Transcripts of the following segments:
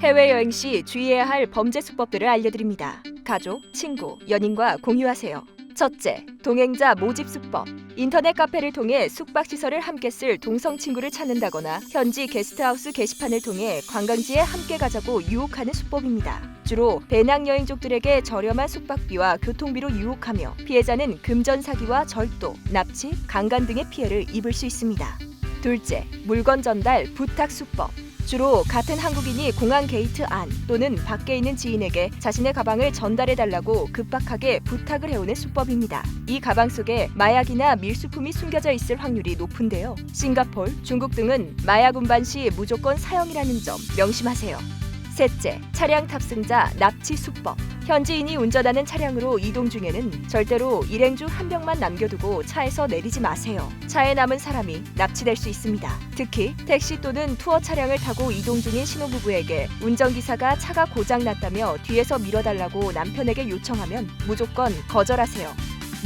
해외여행 시 주의해야 할 범죄 수법들을 알려드립니다. 가족, 친구, 연인과 공유하세요. 첫째, 동행자 모집 수법. 인터넷 카페를 통해 숙박 시설을 함께 쓸 동성 친구를 찾는다거나 현지 게스트하우스 게시판을 통해 관광지에 함께 가자고 유혹하는 수법입니다. 주로 배낭 여행족들에게 저렴한 숙박비와 교통비로 유혹하며 피해자는 금전 사기와 절도, 납치, 강간 등의 피해를 입을 수 있습니다. 둘째, 물건 전달 부탁 수법. 주로 같은 한국인이 공항 게이트 안 또는 밖에 있는 지인에게 자신의 가방을 전달해 달라고 급박하게 부탁을 해오는 수법입니다. 이 가방 속에 마약이나 밀수품이 숨겨져 있을 확률이 높은데요. 싱가폴, 중국 등은 마약 운반 시 무조건 사형이라는 점 명심하세요. 셋째, 차량 탑승자 납치 수법. 현지인이 운전하는 차량으로 이동 중에는 절대로 일행 중 한 명만 남겨두고 차에서 내리지 마세요. 차에 남은 사람이 납치될 수 있습니다. 특히 택시 또는 투어 차량을 타고 이동 중인 신혼부부에게 운전기사가 차가 고장났다며 뒤에서 밀어달라고 남편에게 요청하면 무조건 거절하세요.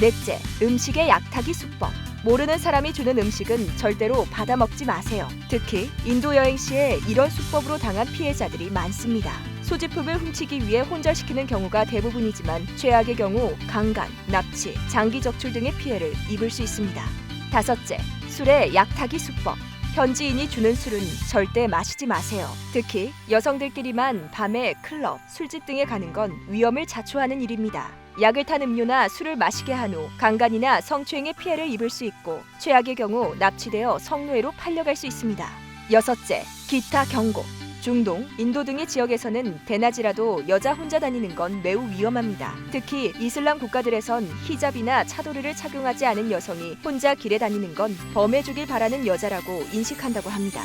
넷째, 음식의 약타기 수법. 모르는 사람이 주는 음식은 절대로 받아 먹지 마세요. 특히 인도 여행 시에 이런 수법으로 당한 피해자들이 많습니다. 소지품을 훔치기 위해 혼절시키는 경우가 대부분이지만 최악의 경우 강간, 납치, 장기 적출 등의 피해를 입을 수 있습니다. 다섯째, 술의 약타기 수법. 현지인이 주는 술은 절대 마시지 마세요. 특히 여성들끼리만 밤에 클럽, 술집 등에 가는 건 위험을 자초하는 일입니다. 약을 탄 음료나 술을 마시게 한 후 강간이나 성추행의 피해를 입을 수 있고 최악의 경우 납치되어 성노예로 팔려갈 수 있습니다. 여섯째, 기타 경고. 중동, 인도 등의 지역에서는 대낮이라도 여자 혼자 다니는 건 매우 위험합니다. 특히 이슬람 국가들에선 히잡이나 차도르를 착용하지 않은 여성이 혼자 길에 다니는 건 범해주길 바라는 여자라고 인식한다고 합니다.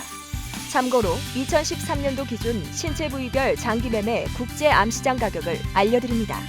참고로 2013년도 기준 신체 부위별 장기 매매 국제 암시장 가격을 알려드립니다.